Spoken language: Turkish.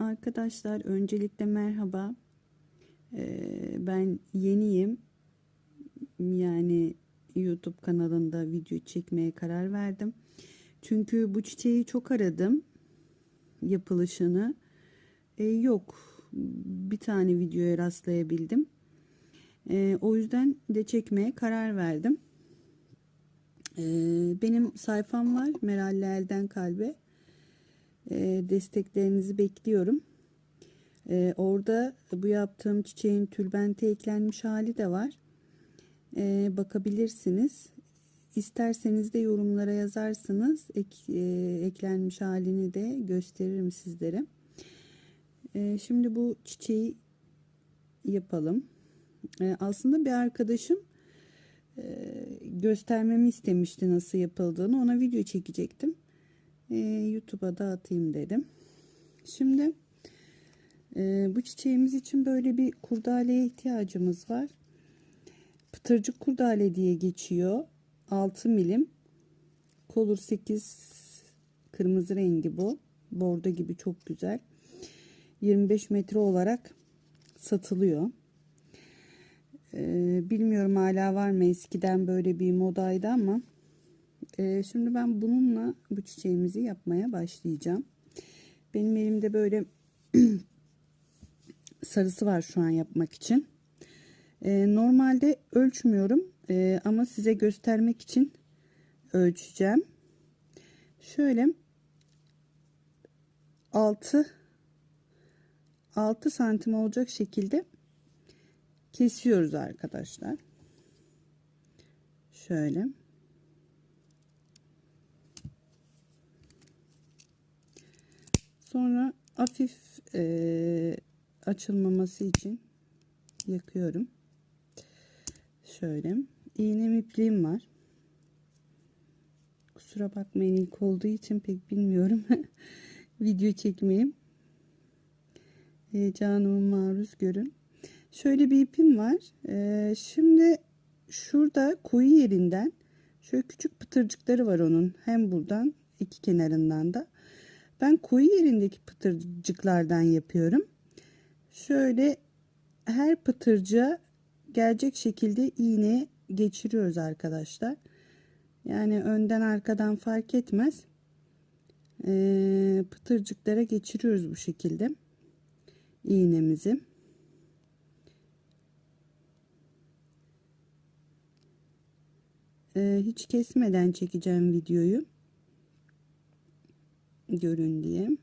Arkadaşlar öncelikle merhaba. Ee, ben yeniyim. Yani YouTube kanalında video çekmeye karar verdim. Çünkü bu çiçeği çok aradım. Yapılışını. Ee, yok. Bir tane videoya rastlayabildim. Ee, o yüzden de çekmeye karar verdim. Ee, benim sayfam var. Meralli Elden Kalbe. Ee, desteklerinizi bekliyorum. Ee, orada bu yaptığım çiçeğin tülbente eklenmiş hali de var. Ee, bakabilirsiniz. İsterseniz de yorumlara yazarsınız. Ek, e, eklenmiş halini de gösteririm sizlere. Ee, şimdi bu çiçeği yapalım. Ee, aslında bir arkadaşım e, göstermemi istemişti nasıl yapıldığını. Ona video çekecektim. Ee, YouTube'a da atayım dedim. Şimdi e, bu çiçeğimiz için böyle bir kurdaleye ihtiyacımız var. Pıtırcık kurdale diye geçiyor. 6 milim. Kolur 8 kırmızı rengi bu. Bordo gibi çok güzel. 25 metre olarak satılıyor. Ee, bilmiyorum hala var mı eskiden böyle bir modaydı ama e, şimdi ben bununla bu çiçeğimizi yapmaya başlayacağım. Benim elimde böyle sarısı var şu an yapmak için. E, normalde ölçmüyorum e, ama size göstermek için ölçeceğim. Şöyle 6 6 santim olacak şekilde kesiyoruz arkadaşlar. Şöyle. Sonra hafif e, açılmaması için yakıyorum. Şöyle. İğnem ipliğim var. Kusura bakmayın ilk olduğu için pek bilmiyorum. Video çekmeyeyim. Heyecanımı maruz görün. Şöyle bir ipim var. Ee, şimdi şurada koyu yerinden şöyle küçük pıtırcıkları var onun. Hem buradan iki kenarından da. Ben koyu yerindeki pıtırcıklardan yapıyorum. Şöyle her pıtırcığa gelecek şekilde iğne geçiriyoruz arkadaşlar. Yani önden arkadan fark etmez. Ee, pıtırcıklara geçiriyoruz bu şekilde iğnemizi. Ee, hiç kesmeden çekeceğim videoyu görün.